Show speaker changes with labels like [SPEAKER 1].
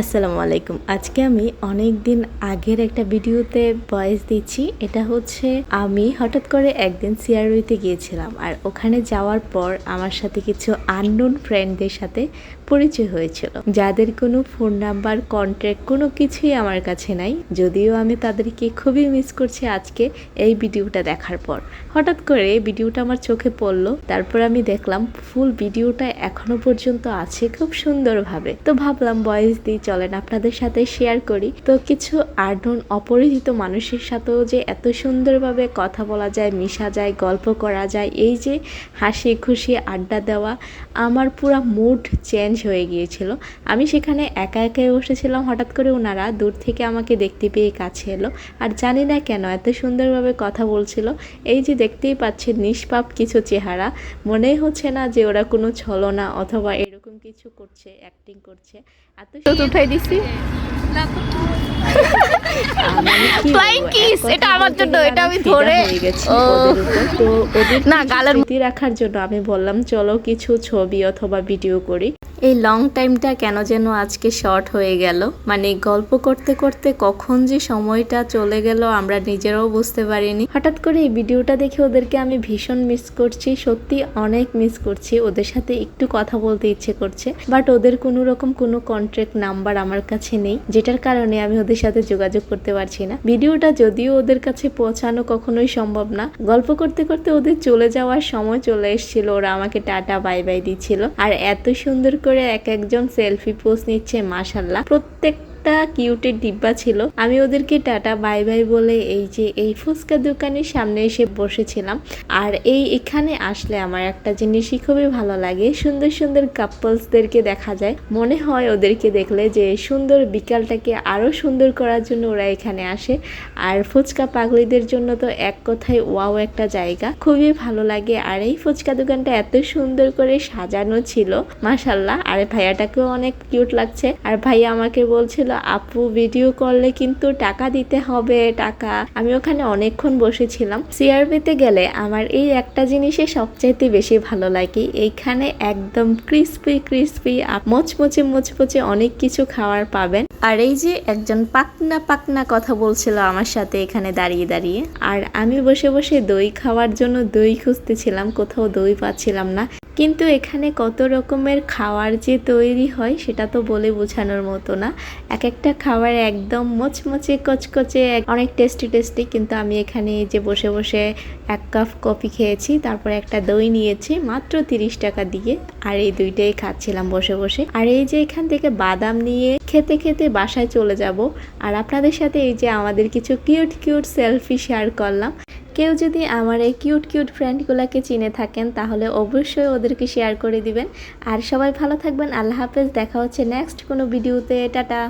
[SPEAKER 1] আসসালামু আলাইকুম। আজকে আমি অনেক দিন আগের একটা ভিডিওতে ভয়েস দিচ্ছি। এটা হচ্ছে আমি হঠাৎ করে একদিন সিআরওইতে গিয়েছিলাম আর ওখানে যাওয়ার পর আমার সাথে কিছু আননোন ফ্রেন্ডদের সাথে পরিচয় হয়েছিল। যাদের কোনো ফোন নাম্বার কন্ট্যাক্ট কোনো কিছুই আমার কাছে নাই। যদিও আমি তাদেরকে খুবই মিস করছি আজকে এই ভিডিওটা দেখার পর। হঠাৎ করে ভিডিওটা আমার চোখে পড়ল। তারপর আমি দেখলাম ফুল ভিডিওটা এখনও পর্যন্ত আছে খুব সুন্দরভাবে। তো ভাবলাম ভয়েস দিই চলেন, আপনাদের সাথে শেয়ার করি। তো কিছু আর্নন অপরিচিত মানুষের সাথেও যে এত সুন্দরভাবে কথা বলা যায়, মিশা যায়, গল্প করা যায়, এই যে হাসি খুশি আড্ডা দেওয়া, আমার পুরা মুড চেঞ্জ হয়ে গিয়েছিল। আমি সেখানে একা একাই বসেছিলাম, হঠাৎ করে ওনারা দূর থেকে আমাকে দেখতে পেয়ে কাছে এলো। আর জানি না কেন এত সুন্দরভাবে কথা বলছিল। এই যে দেখতেই পাচ্ছেন নিষ্পাপ কিছু চেহারা। মনে হচ্ছে না যে ওরা কোনো ছলনা অথবা কিছু করছে অ্যাক্টিং করছে। এত
[SPEAKER 2] তো উঠাই দিছি। এটা আমার জন্য, এটা আমি ধরে-।
[SPEAKER 1] তো
[SPEAKER 2] না, গালের-
[SPEAKER 1] রাখার জন্য আমি বললাম চলো কিছু ছবি অথবা ভিডিও করি। এই লং টাইমটা কেন যেন আজকে শর্ট হয়ে গেল? মানে গল্প করতে করতে কখন যে সময়টা চলে গেল আমরা নিজেরাও বুঝতে পারিনি। হঠাৎ করে এই ভিডিওটা দেখে ওদেরকে আমি ভীষণ মিস করছি, সত্যি অনেক মিস করছি। ওদের সাথে একটু কথা বলতে ইচ্ছে করছে বাট ওদের কোনো রকম কোনো কন্ট্যাক্ট নাম্বার আমার কাছে নেই, যেটার কারণে আমি ওদের সাথে যোগাযোগ করতে পারছি না। ভিডিওটা যদিও ওদের কাছে পৌঁছানো কখনোই সম্ভব না, গল্প করতে করতে ওদের চলে যাওয়ার সময় চলে এসেছিল, ওরা আমাকে টাটা বাই বাই দিচ্ছিল। আর এত সুন্দর করে এক একজন সেলফি পোস্ট নিচ্ছে মাশাল্লাহ প্রত্যেকটা কিউটের ডিব্বা ছিল। আমি ওদেরকে টাটা, বাই বাই বলে এই যে এই ফুচকা দোকানের সামনে এসে বসেছিলাম। আর এই এখানে আসলে আমার একটা জিনিসই খুবই ভালো লাগে। সুন্দর সুন্দর কাপলসদেরকে দেখা যায়। মনে হয় ওদেরকে দেখলে যে সুন্দর বিকালটাকে আরও সুন্দর করার জন্য ওরা এখানে আসে। আর ফুচকা পাগলিদের জন্য তো এক কথায় ওয়াও একটা জায়গা। খুবই ভালো লাগে। আর এই ফুচকা দোকানটা এত সুন্দর করে সাজানো ছিল। মাশাল্লাহ আর ভাইয়াটাকেও অনেক কিউট লাগছে। আর ভাইয়া আমাকে বলছিল আপু ভিডিও করলে কিন্তু টাকা দিতে হবে, টাকা। আমি ওখানে অনেকক্ষণ বসেছিলাম। সিআরবিতে গেলে আমার এই একটা জিনিসে সবচাইতে বেশি ভালো লাগে। এইখানে একদম ক্রিস্পি ক্রিস্পি মচমচে মচমচে অনেক কিছু খাওয়ার পাবেন। আর এই যে একজন পাকনা পাকনা কথা বলছিল আমার সাথে এখানে দাঁড়িয়ে দাঁড়িয়ে। আর আমি বসে বসে দই খাওয়ার জন্য দই খুঁজতেছিলাম, কোথাও দই পাচ্ছিলাম না। কিন্তু এখানে কত রকমের খাওয়ার যে তৈরি হয়, সেটা তো বলে বোঝানোর মতো না। এক একটা খাবার একদম মচমচে, কচকচে অনেক টেস্টি টেস্টি কিন্তু আমি এখানে যে বসে বসে এক কাপ কফি খেয়েছি, তারপর একটা দই নিয়েছি, মাত্র তিরিশ টাকা দিয়ে, আর এই দুইটাই খাচ্ছিলাম বসে বসে। আর এই যে এখান থেকে বাদাম নিয়ে খেতে খেতে বাসায় চলে যাব, আর আপনাদের সাথে এই যে আমাদের কিছু কিউট কিউট সেলফি শেয়ার করলাম। কেউ যদি আমার এই কিউট কিউট ফ্রেন্ডগুলোকে চিনে থাকেন, তাহলে অবশ্যই ওদেরকে শেয়ার করে দিবেন। আর সবাই ভালো থাকবেন। আল্লাহ হাফেজ। দেখা হচ্ছে নেক্সট কোনো ভিডিওতে টাটা।